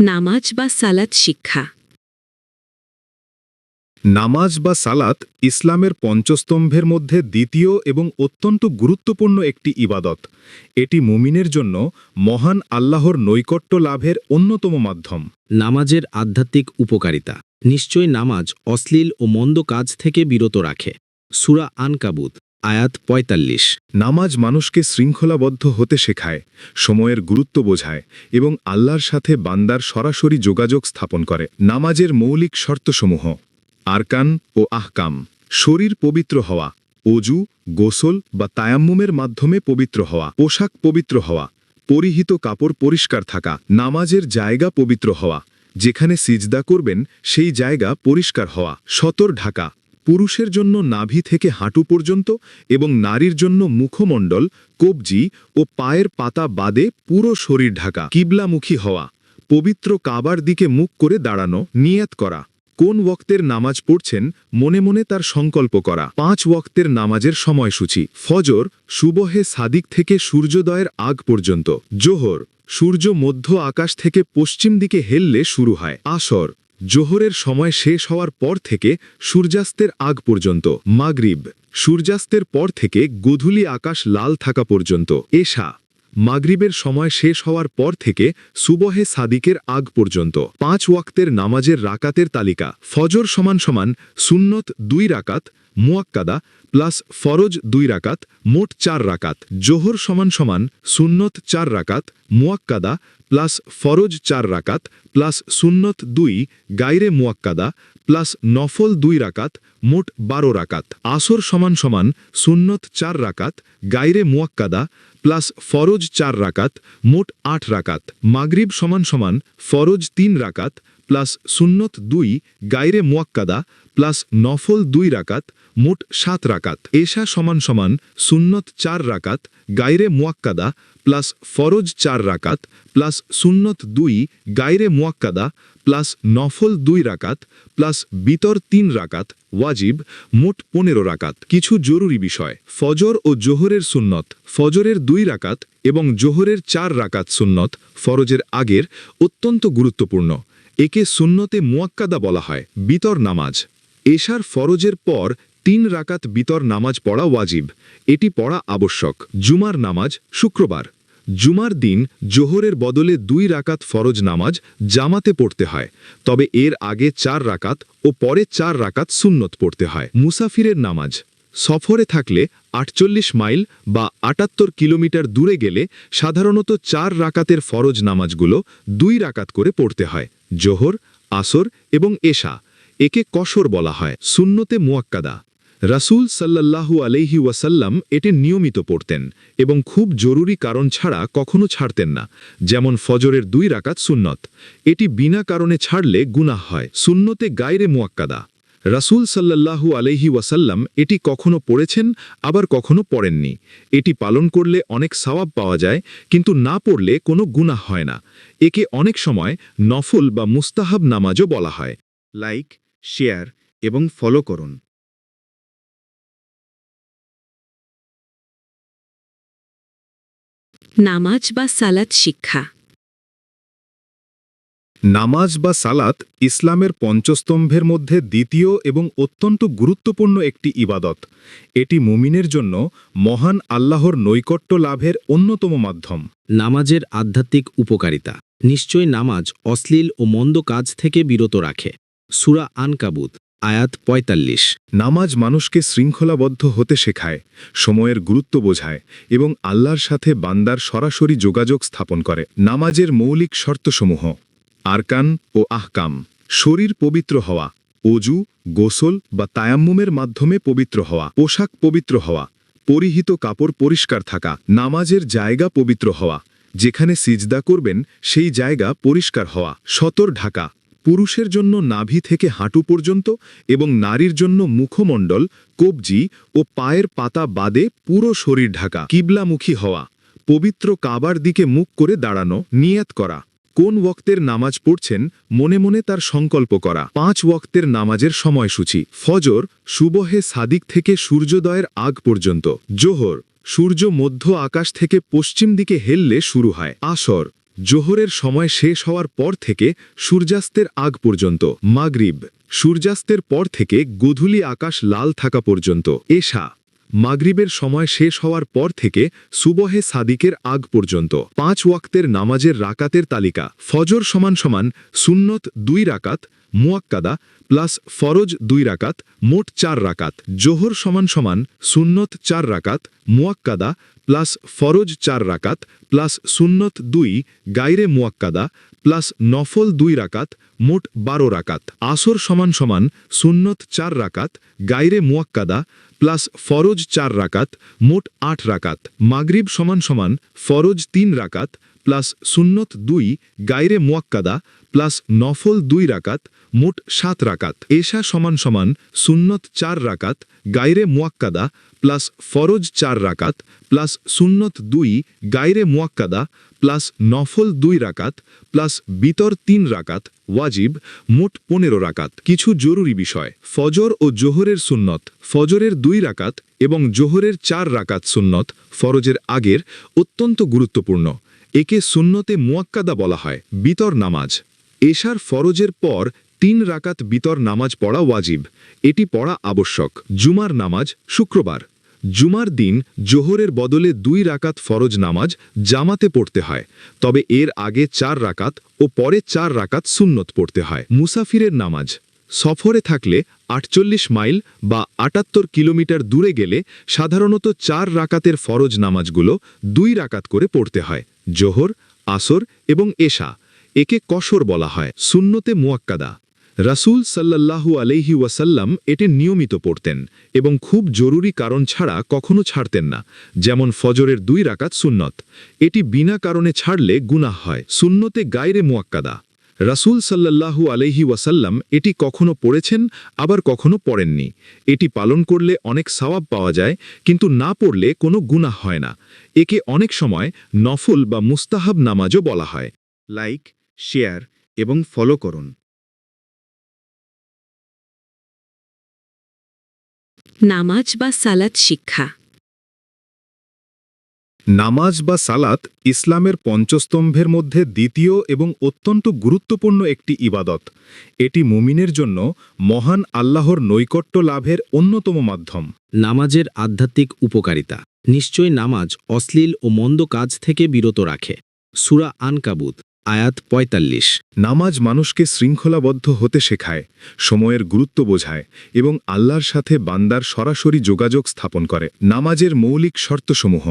নামাজ বা সালাত শিক্ষা। নামাজ বা সালাত ইসলামের পঞ্চস্তম্ভের মধ্যে দ্বিতীয় এবং অত্যন্ত গুরুত্বপূর্ণ একটি ইবাদত। এটি মুমিনের জন্য মহান আল্লাহর নৈকট্য লাভের অন্যতম মাধ্যম। নামাজের আধ্যাত্মিক উপকারিতা। নিশ্চয় নামাজ অশ্লীল ও মন্দ কাজ থেকে বিরত রাখে। সুরা আনকাবুত। আয়াত ৪৫ নামাজ মানুষকে শৃঙ্খলাবদ্ধ হতে শেখায়, সময়ের গুরুত্ব বোঝায় এবং আল্লাহর সাথে বান্দার সরাসরি যোগাযোগ স্থাপন করে। নামাজের মৌলিক শর্তসমূহ, আরকান ও আহকাম, শরীর পবিত্র হওয়া, অজু, গোসল বা তায়াম্মুমের মাধ্যমে পবিত্র হওয়া, পোশাক পবিত্র হওয়া, পরিহিত কাপড় পরিষ্কার থাকা, নামাজের জায়গা পবিত্র হওয়া, যেখানে সিজদা করবেন সেই জায়গা পরিষ্কার হওয়া, সতর ঢাকা পুরুষের জন্য নাভি থেকে হাঁটু পর্যন্ত এবং নারীর জন্য মুখমণ্ডল, কবজি ও পায়ের পাতা বাদে পুরো শরীর ঢাকা। কিবলামুখী হওয়া, পবিত্র কাবার দিকে মুখ করে দাঁড়ানো, নিয়াত করা। কোন ওক্তের নামাজ পড়ছেন, মনে মনে তার সংকল্প করা। পাঁচ ওক্তের নামাজের সময়সূচি, ফজর, সুবহে সাদিক থেকে সূর্যোদয়ের আগ পর্যন্ত। জোহর, সূর্য মধ্য আকাশ থেকে পশ্চিম দিকে হেললে শুরু হয়। আসর জোহরের সময় শেষ হওয়ার পর থেকে সূর্যাস্তের আগ পর্যন্ত, মাগরিব, সূর্যাস্তের পর থেকে গধূলি আকাশ লাল থাকা পর্যন্ত, এশা, মাগরিবের সময় শেষ হওয়ার পর থেকে সুবহে সাদিকের আগ পর্যন্ত, পাঁচ ওয়াক্তের নামাজের রাকাতের তালিকা, ফজর সমান সমান সুন্নত দুই রাকাত মুয়াক্কাদা প্লাস ফরজ দুই রাকাত, মোট চার রাকাত। জোহর সমান সমান সুন্নত চার রাকাত, মুয়াক্কাদা প্লাস ফরজ চার রাকাত, প্লাস সুন্নত দুই গাইরে মুয়াক্কাদা প্লাস নফল দুই রাকাত, মোট বারো রাকাত। আসর সমান সমান সুন্নত চার রাকাত গাইরে মুয়াক্কাদা প্লাস ফরজ চার রাকাত, মোট আট রাকাত। মাগরিব সমান সমান ফরজ তিন রাকাত প্লাস সুন্নত দুই গাইরে মুয়াক্কাদা প্লাস নফল দুই রাকাত, মোট সাত রাকাত। এশা সমান সমান সুন্নত চার রাকাত গাইরে মোয়াক্কাদা প্লাস ফরজ চার রাকাত, প্লাস সুন্নত দুই গাইরে মোয়াক্কাদা প্লাস নফল দুই রাকাত, প্লাস বিতর তিন রাকাত, ওয়াজিব, মোট পনেরো রাকাত। কিছু জরুরি বিষয়। ফজর ও জোহরের সুন্নত। ফজরের দুই রাকাত এবং জোহরের চার রাকাত সুন্নত ফরজের আগের অত্যন্ত গুরুত্বপূর্ণ। একে সুন্নতে মুয়াক্কাদা বলা হয়, বিতর নামাজ। এশার ফরজের পর তিন রাকাত বিতর নামাজ পড়া ওয়াজিব। এটি পড়া আবশ্যক। জুমার নামাজ শুক্রবার। জুমার দিন জোহরের বদলে দুই রাকাত ফরজ নামাজ জামাতে পড়তে হয়, তবে এর আগে চার রাকাত ও পরে চার রাকাত সুন্নত পড়তে হয়। মুসাফিরের নামাজ। সফরে থাকলে আটচল্লিশ মাইল বা আটাত্তর কিলোমিটার দূরে গেলে সাধারণত চার রাকাতের ফরজ নামাজগুলো দুই রাকাত করে পড়তে হয়। জোহর, আসর এবং এশা, একে কসর বলা হয়, সুন্নতে মুয়াক্কাদা। রাসুল সাল্লাল্লাহু আলহি ওয়াসাল্লাম এটি নিয়মিত পড়তেন এবং খুব জরুরি কারণ ছাড়া কখনো ছাড়তেন না, যেমন ফজরের দুই রাকাত সুন্নত। এটি বিনা কারণে ছাড়লে গুনাহ হয়, সুন্নতে গায়রে মুয়াক্কাদা। রাসূল সাল্লাল্লাহু আলাইহি ওয়াসাল্লাম এটি কখনো পড়েছেন, আবার কখনো পড়েননি। এটি পালন করলে অনেক সওয়াব পাওয়া যায়, কিন্তু না পড়লে কোনো গুনাহ হয় না। একে অনেক সময় নফল বা মুস্তাহাব নামাজও বলা হয়। লাইক, শেয়ার এবং ফলো করুন। নামাজ বা সালাদ শিক্ষা। নামাজ বা সালাত ইসলামের পঞ্চস্তম্ভের মধ্যে দ্বিতীয় এবং অত্যন্ত গুরুত্বপূর্ণ একটি ইবাদত। এটি মুমিনের জন্য মহান আল্লাহর নৈকট্য লাভের অন্যতম মাধ্যম। নামাজের আধ্যাত্মিক উপকারিতা। নিশ্চয় নামাজ অশ্লীল ও মন্দ কাজ থেকে বিরত রাখে। সুরা আনকাবুত আয়াত ৪৫ নামাজ মানুষকে শৃঙ্খলাবদ্ধ হতে শেখায় সময়ের গুরুত্ব বোঝায় এবং আল্লাহর সাথে বান্দার সরাসরি যোগাযোগ স্থাপন করে। নামাজের মৌলিক শর্তসমূহ আরকান ও আহকাম, শরীর পবিত্র হওয়া, অজু, গোসল বা তায়াম্মুমের মাধ্যমে পবিত্র হওয়া, পোশাক পবিত্র হওয়া, পরিহিত কাপড় পরিষ্কার থাকা, নামাজের জায়গা পবিত্র হওয়া, যেখানে সিজদা করবেন সেই জায়গা পরিষ্কার হওয়া, সতর ঢাকা, পুরুষের জন্য নাভি থেকে হাঁটু পর্যন্ত এবং নারীর জন্য মুখমণ্ডল, কবজি ও পায়ের পাতা বাদে পুরো শরীর ঢাকা, কিবলামুখী হওয়া, পবিত্র কাবার দিকে মুখ করে দাঁড়ানো, নিয়াত করা। কোন ওক্তের নামাজ পড়ছেন, মনে মনে তার সংকল্প করা। পাঁচ ওক্তের নামাজের সময়সূচি, ফজর, সুবহে সাদিক থেকে সূর্যোদয়ের আগ পর্যন্ত। জোহর, সূর্য মধ্য আকাশ থেকে পশ্চিম দিকে হেললে শুরু হয়। আসর, জোহরের সময় শেষ হওয়ার পর থেকে সূর্যাস্তের আগ পর্যন্ত। মাগরিব, সূর্যাস্তের পর থেকে গধূলি আকাশ লাল থাকা পর্যন্ত। এশা মাগরিবের সময় শেষ হওয়ার পর থেকে সুবহে সাদিকের আগ পর্যন্ত পাঁচ ওয়াক্তের নামাজের রাকাতের তালিকা। ফজর সমান সমান সুন্নত দুই রাকাত মুয়াক্কাদা প্লাস ফরজ দুই রাকাত, মোট চার রাকাত। জোহর সমান সমান সুন্নত চার রাকাত, মুয়াক্কাদা প্লাস ফরজ চার রাকাত, প্লাস সুন্নত দুই গাইরে মুয়াক্কাদা প্লাস নফল দুই রাকাত, মোট বারো রাকাত। আসর সমান সমান সুন্নত চার রাকাত গাইরে মুয়াক্কাদা প্লাস ফরজ চার রাকাত, মোট আট রাকাত। মাগরিব সমান সমান ফরজ তিন রাকাত, প্লাস সুন্নত দুই গাইরে মুয়াক্কাদা প্লাস নফল দুই রাকাত, মোট সাত রাকাত। এশা সমান সমান সুন্নত চার রাকাত গাইরে মুয়াক্কাদা, প্লাস ফরজ চার রাকাত, প্লাস সুন্নত দুই গাইরে মুয়াক্কাদা, প্লাস নফল দুই রাকাত, প্লাস বিতর তিন রাকাত, ওয়াজিব, মোট পনেরো রাকাত। কিছু জরুরি বিষয়। ফজর ও জোহরের সুন্নত। ফজরের দুই রাকাত এবং জোহরের চার রাকাত সুন্নত ফরজের আগের অত্যন্ত গুরুত্বপূর্ণ। একে সুন্নতে মুয়াক্কাদা বলা হয়। বিতর নামাজ। এশার ফরজের পর তিন রাকাত বিতর নামাজ পড়া ওয়াজিব। এটি পড়া আবশ্যক। জুমার নামাজ শুক্রবার। জুমার দিন জোহরের বদলে দুই রাকাত ফরজ নামাজ জামাতে পড়তে হয়। তবে এর আগে চার রাকাত ও পরে চার রাকাত সুন্নত পড়তে হয়। মুসাফিরের নামাজ। সফরে থাকলে আটচল্লিশ মাইল বা আটাত্তর কিলোমিটার দূরে গেলে সাধারণত চার রাকাতের ফরজ নামাজগুলো দুই রাকাত করে পড়তে হয়। জোহর, আসর এবং এশা। একে কসর বলা হয়, সুন্নতে মুয়াক্কাদা। রাসূল সাল্লাল্লাহু আলাইহি ওয়াসাল্লাম এটি নিয়মিত পড়তেন এবং খুব জরুরি কারণ ছাড়া কখনো ছাড়তেন না, যেমন ফজরের দুই রাকাত সুন্নত। এটি বিনা কারণে ছাড়লে গুনাহ হয়, সুন্নতে গায়রে মুয়াক্কাদা। রাসূল সাল্লাল্লাহু আলাইহি ওয়াসাল্লাম এটি কখনো পড়েছেন, আবার কখনো পড়েননি। এটি পালন করলে অনেক সওয়াব পাওয়া যায়, কিন্তু না পড়লে কোনো গুনাহ হয় না। একে অনেক সময় নফল বা মুস্তাহাব নামাজও বলা হয়। লাইক শেয়ার এবং ফলো করুন। নামাজ বা সালাত শিক্ষা। নামাজ বা সালাত ইসলামের পঞ্চস্তম্ভের মধ্যে দ্বিতীয় এবং অত্যন্ত গুরুত্বপূর্ণ একটি ইবাদত। এটি মুমিনের জন্য মহান আল্লাহর নৈকট্য লাভের অন্যতম মাধ্যম। নামাজের আধ্যাত্মিক উপকারিতা। নিশ্চয় নামাজ অশ্লীল ও মন্দ কাজ থেকে বিরত রাখে। সুরা আনকাবুত। আয়াত ৪৫ নামাজ মানুষকে শৃঙ্খলাবদ্ধ হতে শেখায়, সময়ের গুরুত্ব বোঝায় এবং আল্লাহর সাথে বান্দার সরাসরি যোগাযোগ স্থাপন করে। নামাজের মৌলিক শর্তসমূহ,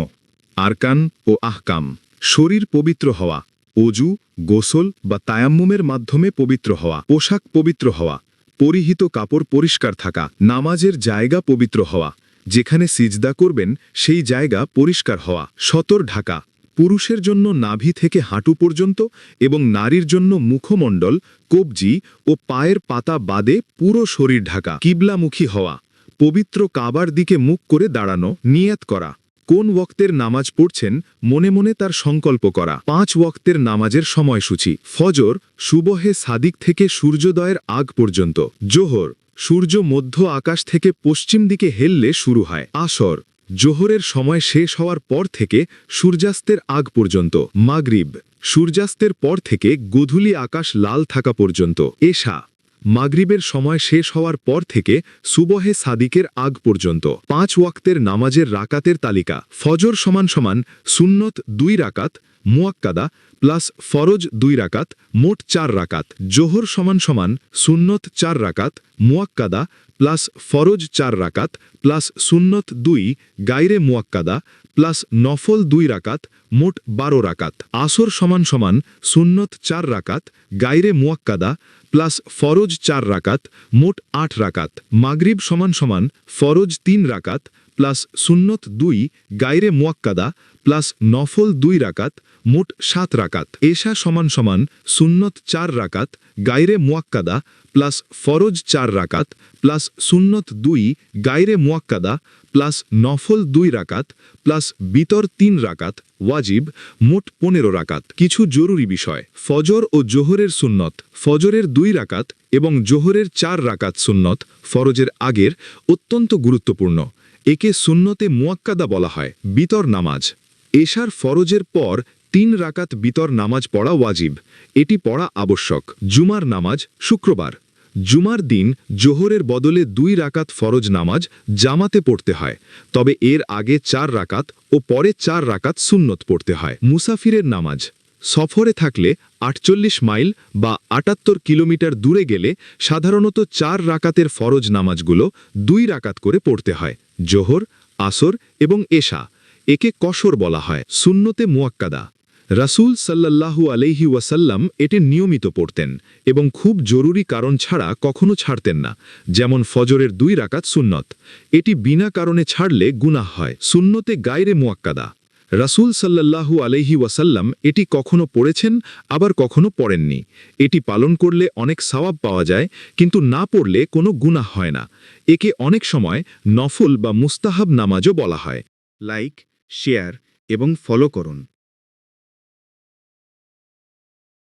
আরকান ও আহকাম, শরীর পবিত্র হওয়া, অজু, গোসল বা তায়াম্মুমের মাধ্যমে পবিত্র হওয়া, পোশাক পবিত্র হওয়া, পরিহিত কাপড় পরিষ্কার থাকা, নামাজের জায়গা পবিত্র হওয়া, যেখানে সিজদা করবেন সেই জায়গা পরিষ্কার হওয়া, সতর ঢাকা পুরুষের জন্য নাভি থেকে হাঁটু পর্যন্ত এবং নারীর জন্য মুখমণ্ডল, কবজি ও পায়ের পাতা বাদে পুরো শরীর ঢাকা। কিবলামুখী হওয়া, পবিত্র কাবার দিকে মুখ করে দাঁড়ানো, নিয়াত করা। কোন ওক্তের নামাজ পড়ছেন, মনে মনে তার সংকল্প করা। পাঁচ ওক্তের নামাজের সময়সূচি, ফজর, সুবহে সাদিক থেকে সূর্যোদয়ের আগ পর্যন্ত। জোহর, সূর্য মধ্য আকাশ থেকে পশ্চিম দিকে হেললে শুরু হয়। আসর জোহরের সময় শেষ হওয়ার পর থেকে সূর্যাস্তের আগ পর্যন্ত, মাগরিব, সূর্যাস্তের পর থেকে গধূলি আকাশ লাল থাকা পর্যন্ত, এশা, মাগরিবের সময় শেষ হওয়ার পর থেকে সুবহে সাদিকের আগ পর্যন্ত, পাঁচ ওয়াক্তের নামাজের রাকাতের তালিকা, ফজর সমান সমান সুন্নত দুই রাকাত মুয়াক্কাদা প্লাস ফরজ দুই রাকাত, মোট চার রাকাত। জোহর সমান সমান সুন্নত চার রাকাত, মুয়াক্কাদা প্লাস ফরজ চার রাকাত, প্লাস সুন্নত দুই গাইরে মুয়াক্কাদা প্লাস নফল দুই রাকাত, মোট বারো রাকাত। আসর সমান সমান সুন্নত চার রাকাত গাইরে মুয়াক্কাদা প্লাস ফরজ চার রাকাত, মোট আট রাকাত। মাগরিব সমান সমান ফরজ তিন রাকাত, প্লাস সুন্নত দুই গাইরে মুয়াক্কাদা প্লাস নফল দুই রাকাত, মোট সাত রাকাত। এশা সমান সমান সুন্নত চার রাকাত গাইরে মুয়াক্কাদা প্লাস ফরজ চার রাকাত, প্লাস সুন্নত দুই গাইরে মুয়াক্কাদা প্লাস নফল দুই রাকাত, প্লাস বিতর তিন রাকাত, ওয়াজিব, মোট পনেরো রাকাত। কিছু জরুরি বিষয়। ফজর ও জোহরের সুন্নত। ফজরের দুই রাকাত এবং জোহরের চার রাকাত সুন্নত ফরজের আগের অত্যন্ত গুরুত্বপূর্ণ। একে সুন্নতে মুয়াক্কাদা বলা হয়। বিতর নামাজ। এশার ফরজের পর তিন রাকাত বিতর নামাজ পড়া ওয়াজিব। এটি পড়া আবশ্যক। জুমার নামাজ শুক্রবার। জুমার দিন জোহরের বদলে দুই রাকাত ফরজ নামাজ জামাতে পড়তে হয়। তবে এর আগে চার রাকাত ও পরে চার রাকাত সুন্নত পড়তে হয়। মুসাফিরের নামাজ। সফরে থাকলে আটচল্লিশ মাইল বা আটাত্তর কিলোমিটার দূরে গেলে সাধারণত চার রাকাতের ফরজ নামাজগুলো দুই রাকাত করে পড়তে হয়। জোহর, আসর এবং এশা। একে কসর বলা হয়, সুন্নতে মুয়াক্কাদা। রাসূল সাল্লাল্লাহু আলাইহি ওয়াসাল্লাম এটি নিয়মিত পড়তেন এবং খুব জরুরি কারণ ছাড়া কখনো ছাড়তেন না, যেমন ফজরের দুই রাকাত সুন্নত। এটি বিনা কারণে ছাড়লে গুনাহ হয়, সুন্নতে গায়রে মুয়াক্কাদা। রাসূল সাল্লাল্লাহু আলাইহি ওয়াসাল্লাম এটি কখনো পড়েছেন, আবার কখনো পড়েননি। এটি পালন করলে অনেক সওয়াব পাওয়া যায়, কিন্তু না পড়লে কোনো গুনাহ হয় না। একে অনেক সময় নফল বা মুস্তাহাব নামাজও বলা হয়। লাইক শেয়ার এবং ফলো করুন।